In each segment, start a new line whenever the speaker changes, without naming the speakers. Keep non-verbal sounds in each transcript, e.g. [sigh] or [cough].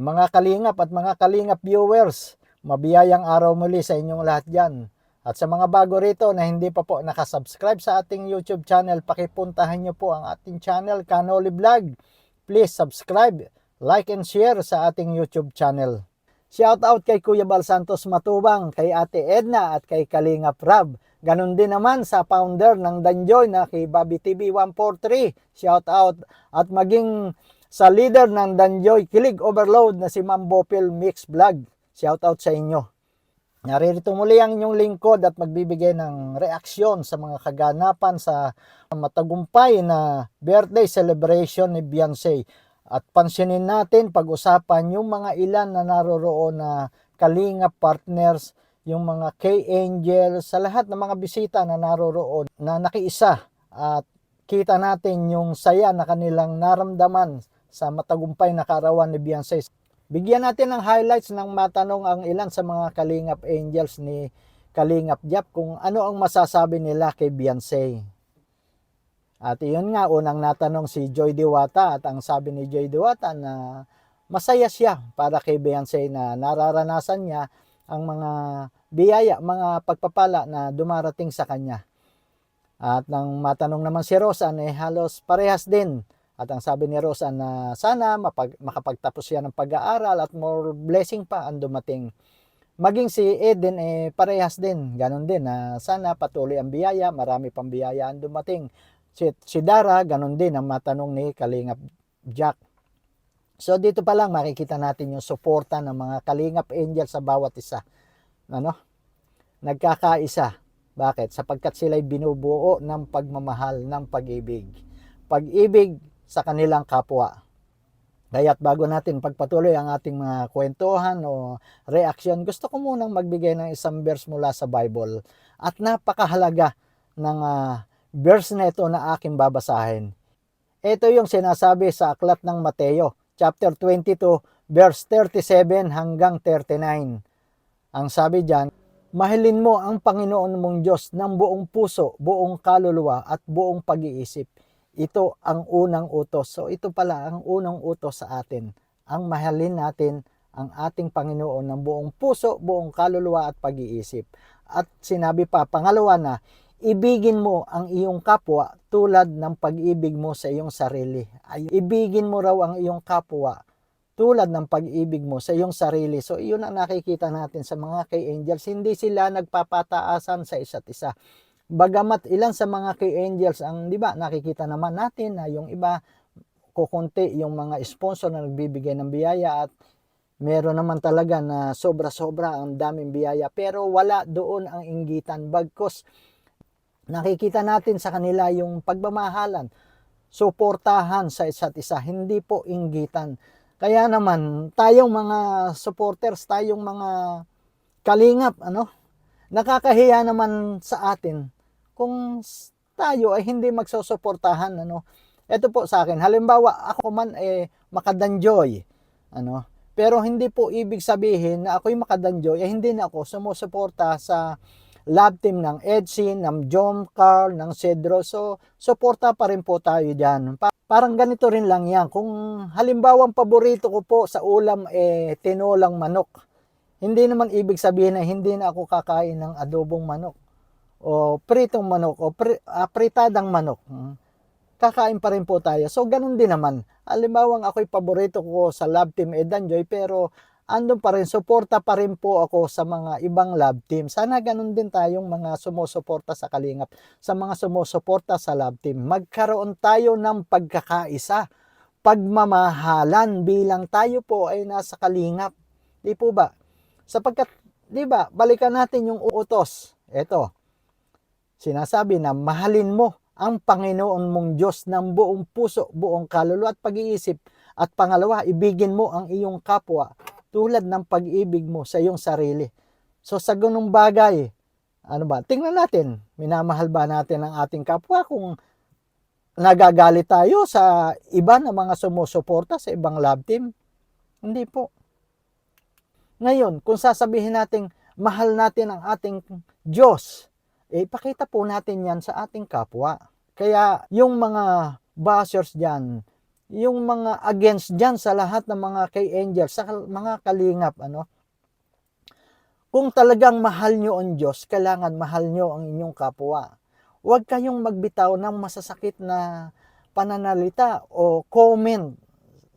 Mga kalingap at mga kalingap viewers, mabiyayang araw muli sa inyong lahat dyan. At sa mga bago rito na hindi pa po nakasubscribe sa ating YouTube channel, pakipuntahan nyo po ang ating channel, Canoli Vlog. Please subscribe, like and share sa ating YouTube channel. Shout out kay Kuya Bal Santos Matubang, kay Ate Edna at kay Kalingap Rab. Ganon din naman sa founder ng Danjoy na kay Bobby TV 143. Shout out at maging sa leader ng Danjoy Kilig Overload na si Ma'am Bopil Mix Vlog. Shout out sa inyo. Naririto muli ang inyong lingkod at magbibigay ng reaksyon sa mga kaganapan sa matagumpay na birthday celebration ni Beyonce. At pansinin natin, pag-usapan yung mga ilan na naroroon na kalingap partners, yung mga K-Angel, sa lahat ng mga bisita na naroroon na nakiisa. At kita natin yung saya na kanilang naramdaman sa matagumpay na karawan ni Beyonce. Bigyan natin ng highlights ng matanong ang ilan sa mga Kalingap Angels ni Kalingap Jap kung ano ang masasabi nila kay Beyonce. At iyon nga, unang natanong si Joy Diwata at ang sabi ni Joy Diwata na masaya siya para kay Beyonce na nararanasan niya ang mga biyaya, mga pagpapala na dumarating sa kanya. At nang matanong naman si Rosa, eh, halos parehas din at ang sabi ni Rosa na sana mapag, makapagtapos siya ng pag-aaral at more blessing pa ang dumating. Maging si Eden eh parehas din, ganun din na sana patuloy ang biyaya, marami pang biyaya ang dumating. Si, si Dara, ganun din ang matanong ni Kalingap Jack. So dito pa lang makikita natin yung suporta ng mga Kalingap Angel sa bawat isa. Ano? Nagkakaisa. Bakit? Sapagkat sila'y binubuo ng pagmamahal, ng pag-ibig. Pag-ibig sa kanilang kapwa. Kaya't bago natin pagpatuloy ang ating mga kwentuhan o reaksyon, gusto ko munang magbigay ng isang verse mula sa Bible at napakahalaga ng uh, verse na ito na aking babasahin. Ito yung sinasabi sa Aklat ng Mateo, chapter 22, verse 37 hanggang 39. Ang sabi diyan, Mahilin mo ang Panginoon mong Diyos ng buong puso, buong kaluluwa at buong pag-iisip ito ang unang utos. So ito pala ang unang utos sa atin. Ang mahalin natin ang ating Panginoon ng buong puso, buong kaluluwa at pag-iisip. At sinabi pa, pangalawa na, ibigin mo ang iyong kapwa tulad ng pag-ibig mo sa iyong sarili. Ay, ibigin mo raw ang iyong kapwa tulad ng pag-ibig mo sa iyong sarili. So, iyon ang nakikita natin sa mga kay angels. Hindi sila nagpapataasan sa isa't isa. Bagamat ilan sa mga kay angels ang, di ba, nakikita naman natin na yung iba kukunti yung mga sponsor na nagbibigay ng biyaya at meron naman talaga na sobra-sobra ang daming biyaya. Pero wala doon ang inggitan. Bagkos nakikita natin sa kanila yung pagmamahalan suportahan sa isa't isa hindi po inggitan. Kaya naman, tayong mga supporters, tayong mga kalingap, ano, nakakahiya naman sa atin kung tayo ay hindi magsusuportahan, ano. Ito po sa akin, halimbawa ako man eh makadanjoy, ano, pero hindi po ibig sabihin na ako'y makadanjoy, eh hindi na ako sumusuporta sa love team ng Edsin, ng John Carl, ng Cedro. So, suporta pa rin po tayo dyan. Parang ganito rin lang yan. Kung halimbawa ang paborito ko po sa ulam eh tinolang manok. Hindi naman ibig sabihin na hindi na ako kakain ng adobong manok o pritong manok o pri, uh, pritadang manok. Hmm. Kakain pa rin po tayo. So ganun din naman. Halimbawa ako'y paborito ko sa Love Team Edanjoy pero andun pa rin, suporta pa rin po ako sa mga ibang love team. Sana ganun din tayong mga sumusuporta sa Kalingap, sa mga sumusuporta sa love team. Magkaroon tayo ng pagkakaisa, pagmamahalan bilang tayo po ay nasa Kalingap. Di po ba? Sapagkat, di ba, balikan natin yung utos. Ito, sinasabi na mahalin mo ang Panginoon mong Diyos ng buong puso, buong kaluluwa at pag-iisip. At pangalawa, ibigin mo ang iyong kapwa tulad ng pag-ibig mo sa iyong sarili. So sa ganung bagay, ano ba, tingnan natin, minamahal ba natin ang ating kapwa kung nagagalit tayo sa iba na mga sumusuporta sa ibang love team? Hindi po. Ngayon, kung sasabihin natin mahal natin ang ating Diyos, eh pakita po natin yan sa ating kapwa. Kaya yung mga bashers dyan, yung mga against dyan sa lahat ng mga kay angels, sa mga kalingap, ano, kung talagang mahal nyo ang Diyos, kailangan mahal nyo ang inyong kapwa. Huwag kayong magbitaw ng masasakit na pananalita o comment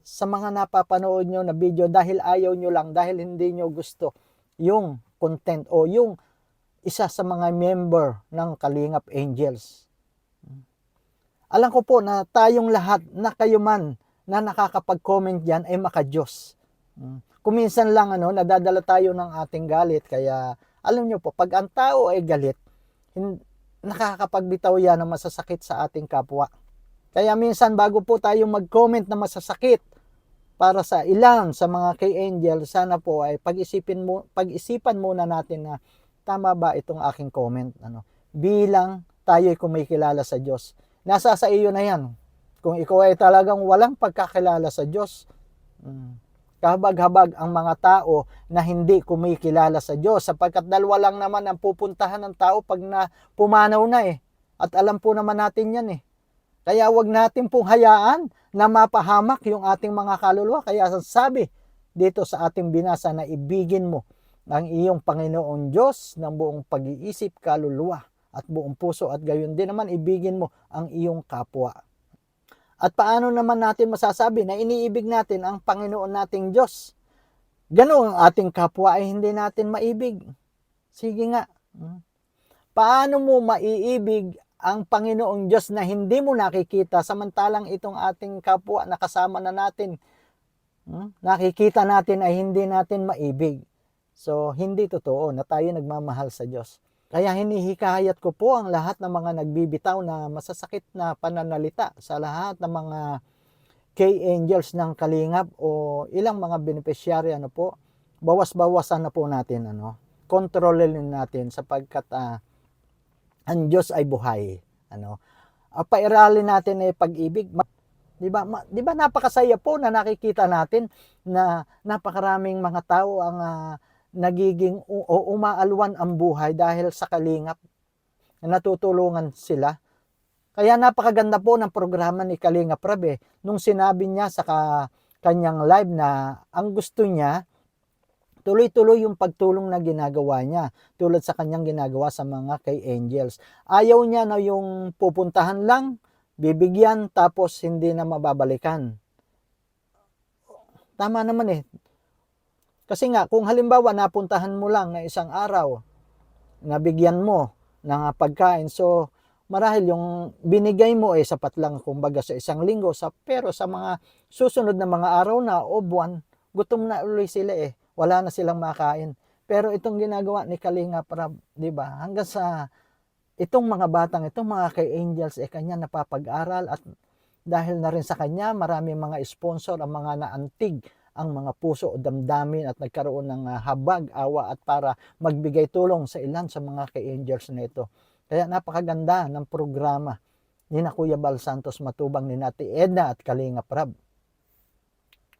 sa mga napapanood nyo na video dahil ayaw nyo lang, dahil hindi nyo gusto yung content o yung isa sa mga member ng Kalingap Angels. Alam ko po na tayong lahat na kayo man na nakakapag-comment diyan ay maka-Diyos. Mm. Kuminsan lang ano, nadadala tayo ng ating galit kaya alam nyo po, pag ang tao ay galit, nakakapagbitaw yan ng masasakit sa ating kapwa. Kaya minsan bago po tayo mag-comment na masasakit para sa ilan sa mga kay angel, sana po ay pag-isipin mo pag-isipan muna natin na tama ba itong aking comment ano. Bilang tayo ay kumikilala sa Diyos. Nasa sa iyo na 'yan. Kung ikaw ay talagang walang pagkakilala sa Diyos, mm, kahabag-habag ang mga tao na hindi kumikilala sa Diyos sapagkat dalawa lang naman ang pupuntahan ng tao pag na pumanaw na eh. At alam po naman natin yan eh. Kaya wag natin pong hayaan na mapahamak yung ating mga kaluluwa. Kaya sabi dito sa ating binasa na ibigin mo ang iyong Panginoon Diyos ng buong pag-iisip, kaluluwa at buong puso at gayon din naman ibigin mo ang iyong kapwa. At paano naman natin masasabi na iniibig natin ang Panginoon nating Diyos? Ganoon ang ating kapwa ay hindi natin maibig. Sige nga. Paano mo maiibig ang Panginoong Diyos na hindi mo nakikita samantalang itong ating kapwa na kasama na natin hmm, nakikita natin ay hindi natin maibig. So, hindi totoo na tayo nagmamahal sa Diyos. Kaya hinihikayat ko po ang lahat ng mga nagbibitaw na masasakit na pananalita sa lahat ng mga K-angels ng Kalingap o ilang mga beneficiary ano po, bawas-bawasan na po natin ano. Kontrolin natin sapagkat uh, ang Diyos ay buhay, ano. Uh, pairalin natin ay pag-ibig. Di ba? Di ba napakasaya po na nakikita natin na napakaraming mga tao ang uh, nagiging o umaalwan ang buhay dahil sa kalingap. Natutulungan sila. Kaya napakaganda po ng programa ni Kalingap Rab eh. Nung sinabi niya sa ka, kanyang live na ang gusto niya, tuloy-tuloy yung pagtulong na ginagawa niya. Tulad sa kanyang ginagawa sa mga kay angels. Ayaw niya na yung pupuntahan lang, bibigyan, tapos hindi na mababalikan. Tama naman eh. Kasi nga, kung halimbawa napuntahan mo lang na isang araw, nabigyan mo ng pagkain, so marahil yung binigay mo ay sapat lang kumbaga sa isang linggo, sa, pero sa mga susunod na mga araw na o buwan, gutom na ulit sila eh. Wala na silang makain. Pero itong ginagawa ni Kalinga Prab, di ba? Hanggang sa itong mga batang, itong mga kay Angels, eh kanya napapag-aral at dahil na rin sa kanya, marami mga sponsor ang mga naantig ang mga puso o damdamin at nagkaroon ng uh, habag, awa at para magbigay tulong sa ilan sa mga kay-angels na ito. Kaya napakaganda ng programa ni na Kuya Bal Santos Matubang ni Nati Edna at Kalinga Prab.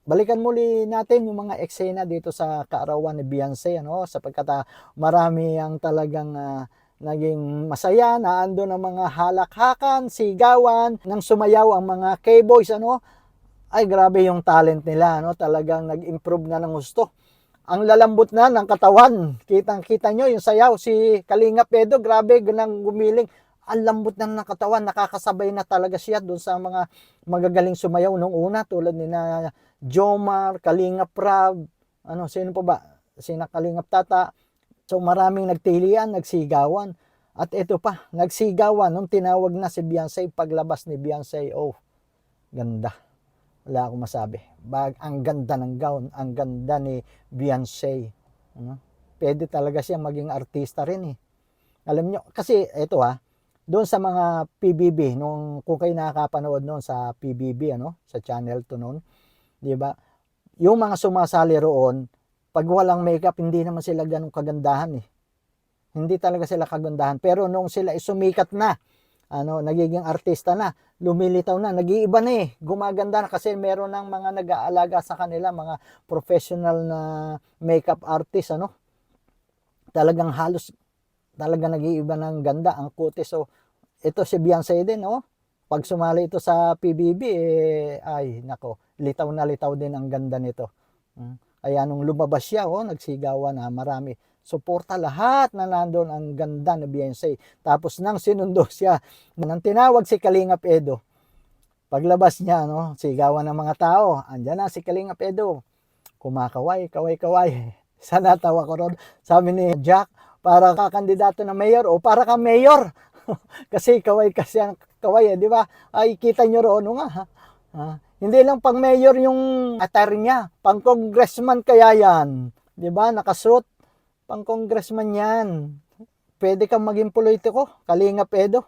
Balikan muli natin yung mga eksena dito sa kaarawan ni Beyonce ano sapagkat uh, marami ang talagang uh, naging masaya na ando ng mga halakhakan, sigawan, nang sumayaw ang mga K-boys ano ay grabe yung talent nila, no? Talagang nag-improve na ng gusto. Ang lalambot na ng katawan. Kitang-kita nyo yung sayaw. Si Kalinga Pedro, grabe, ganang gumiling. Ang lambot na ng katawan. Nakakasabay na talaga siya doon sa mga magagaling sumayaw nung una. Tulad ni na Jomar, Kalinga Prab, ano, sino pa ba? Sina Kalinga Tata. So maraming nagtilian, nagsigawan. At ito pa, nagsigawan nung tinawag na si Beyonce, paglabas ni Beyonce, oh, ganda wala akong masabi. Bag, ang ganda ng gown, ang ganda ni Beyonce. Ano? Pwede talaga siya maging artista rin eh. Alam nyo, kasi ito ha, doon sa mga PBB, nung, kung kayo nakakapanood noon sa PBB, ano, sa channel to noon, di ba? Yung mga sumasali roon, pag walang makeup, hindi naman sila ganun kagandahan eh. Hindi talaga sila kagandahan. Pero nung sila isumikat na, ano, nagiging artista na, lumilitaw na, nag-iiba na eh, gumaganda na kasi meron ng mga nag-aalaga sa kanila, mga professional na makeup artist, ano, talagang halos, talagang nag-iiba ng ganda ang kutis. So, ito si Beyonce din, oh. pag sumali ito sa PBB, eh, ay, nako, litaw na litaw din ang ganda nito. Mm. Kaya nung lumabas siya, oh, nagsigawan na marami. Suporta lahat na nandun ang ganda ni Beyonce. Tapos nang sinundo siya, nang tinawag si Kalingap Edo, paglabas niya, no, sigawan ng mga tao, andyan na si Kalingap Edo, kumakaway, kaway, kaway. [laughs] Sana tawa ko ron. Sabi ni Jack, para ka kandidato na mayor o para ka mayor. [laughs] kasi kaway kasi ang kaway, eh, di ba? Ay, kita nyo roon, nga, ha? Ah, hindi lang pang mayor yung attire niya, pang congressman kaya yan. Di ba? Nakasuot, pang congressman yan. Pwede kang maging politiko, kalingap edo.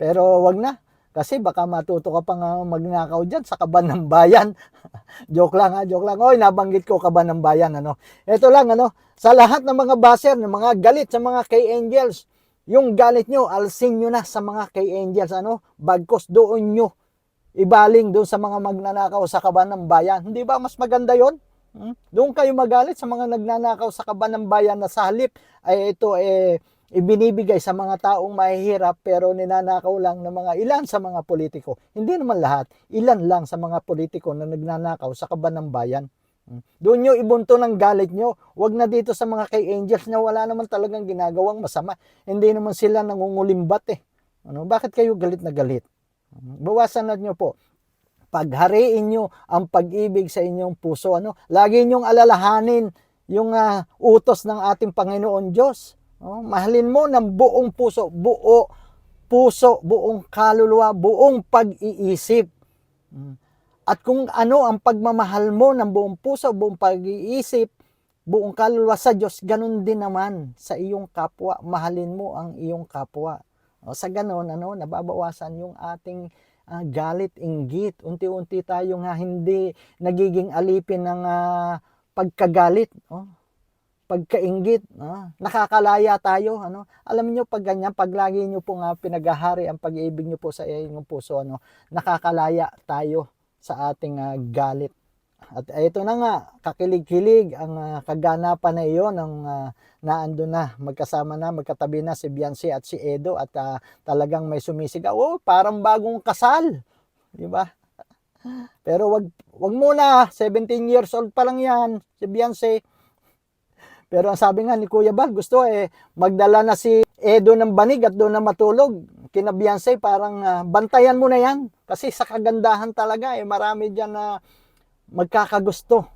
Pero wag na. Kasi baka matuto ka pang magnakaw dyan sa kaban ng bayan. [laughs] joke lang ha, joke lang. Oy, nabanggit ko kaban ng bayan. Ano? Ito lang, ano, sa lahat ng mga baser, ng mga galit sa mga K-Angels, yung galit nyo, alsin nyo na sa mga K-Angels. Ano? Bagkos doon nyo ibaling doon sa mga magnanakaw sa kaban ng bayan. Hindi ba mas maganda yon? Hmm? Doon kayo magalit sa mga nagnanakaw sa kaban ng bayan na sa halip ay ito eh ibinibigay sa mga taong mahihirap pero ninanakaw lang ng mga ilan sa mga politiko. Hindi naman lahat, ilan lang sa mga politiko na nagnanakaw sa kaban ng bayan. Hmm? Doon nyo ibunto ng galit nyo. Huwag na dito sa mga kay angels na wala naman talagang ginagawang masama. Hindi naman sila nangungulimbat eh. Ano, bakit kayo galit na galit? Bawasan na nyo po. Paghariin nyo ang pag-ibig sa inyong puso. Ano? Lagi nyong alalahanin yung ah, utos ng ating Panginoon Diyos. Oh, mahalin mo ng buong puso, buo puso, buong kaluluwa, buong pag-iisip. Mm. At kung ano ang pagmamahal mo ng buong puso, buong pag-iisip, buong kaluluwa sa Diyos, ganun din naman sa iyong kapwa. Mahalin mo ang iyong kapwa. O, sa ganon, ano, nababawasan yung ating ah, galit, inggit. Unti-unti tayo nga hindi nagiging alipin ng ah, pagkagalit. Oh pagkainggit, ah, nakakalaya tayo, ano? Alam niyo pag ganyan, pag lagi niyo po nga pinaghahari ang pag-ibig niyo po sa inyong puso, ano, nakakalaya tayo sa ating ah, galit. At ito na nga, kakilig-kilig ang ah, kaganapan na iyon ng uh, naando na, magkasama na, magkatabi na si Beyonce at si Edo at ah, talagang may sumisigaw, oh, parang bagong kasal. Di ba? Pero wag wag muna, 17 years old pa lang 'yan si Beyonce. Pero ang sabi nga ni Kuya Bal, gusto eh magdala na si Edo ng banig at doon na matulog. Kina Beyonce parang ah, bantayan mo na yan. Kasi sa kagandahan talaga eh marami diyan na magkakagusto.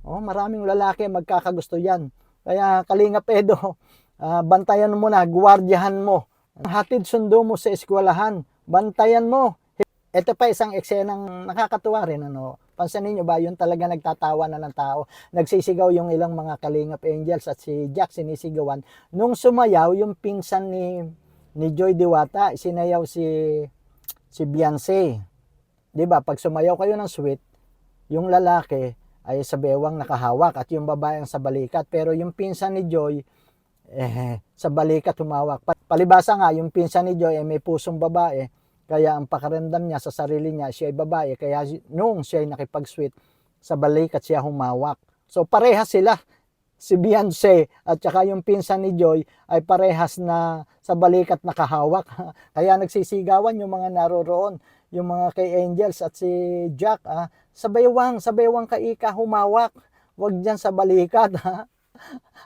Oh, maraming lalaki magkakagusto yan. Kaya Kalingap Edo, [laughs] ah, bantayan mo na, guwardiyahan mo. Hatid sundo mo sa eskwelahan, bantayan mo. Ito pa isang eksenang nakakatuwa rin ano. Pansinin niyo ba, yun talaga nagtatawa na ng tao. Nagsisigaw yung ilang mga Kalingap Angels at si Jack sinisigawan. Nung sumayaw, yung pinsan ni ni Joy Diwata, sinayaw si si Beyonce. ba? Pag sumayaw kayo ng sweet, yung lalaki ay sa bewang nakahawak at yung babae ang sa balikat. Pero yung pinsan ni Joy, eh, sa balikat humawak. Palibasa nga, yung pinsan ni Joy ay may pusong babae kaya ang pakiramdam niya sa sarili niya, siya ay babae. Kaya nung siya ay nakipag-sweet, sa balikat siya humawak. So parehas sila. Si Beyonce at saka yung pinsan ni Joy ay parehas na sa balikat nakahawak. [laughs] Kaya nagsisigawan yung mga naroroon. Yung mga kay Angels at si Jack. Ah, sa baywang, sa baywang kaika humawak. Huwag dyan sa balikat. [laughs] Ha?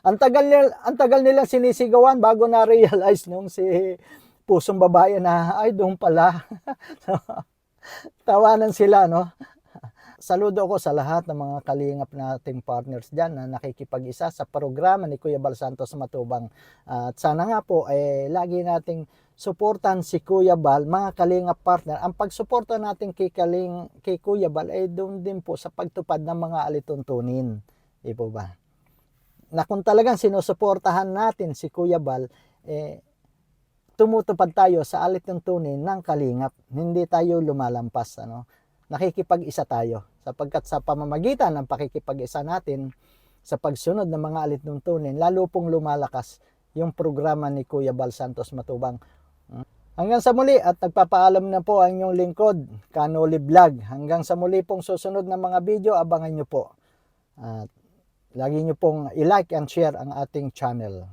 ang tagal nila, ang tagal nila sinisigawan bago na realize nung si pusong babae na, ay, doon pala. [laughs] tawanan sila, no? Saludo ko sa lahat ng mga kalingap nating partners dyan na nakikipag-isa sa programa ni Kuya Bal Santos Matubang. At sana nga po, eh, lagi nating suportan si Kuya Bal, mga kalingap partner. Ang pagsuporta natin kay, Kaling, kay Kuya Bal ay doon din po sa pagtupad ng mga alituntunin. Di ba? Na kung talagang sinusuportahan natin si Kuya Bal, eh, tumutupad tayo sa alit ng tunin ng kalingap. Hindi tayo lumalampas. Ano? Nakikipag-isa tayo. Sapagkat sa pamamagitan ng pakikipag-isa natin sa pagsunod ng mga alit ng tunin, lalo pong lumalakas yung programa ni Kuya Bal Santos Matubang. Hanggang sa muli at nagpapaalam na po ang inyong lingkod, Kanoli Vlog. Hanggang sa muli pong susunod na mga video, abangan nyo po. At lagi nyo pong i-like and share ang ating channel.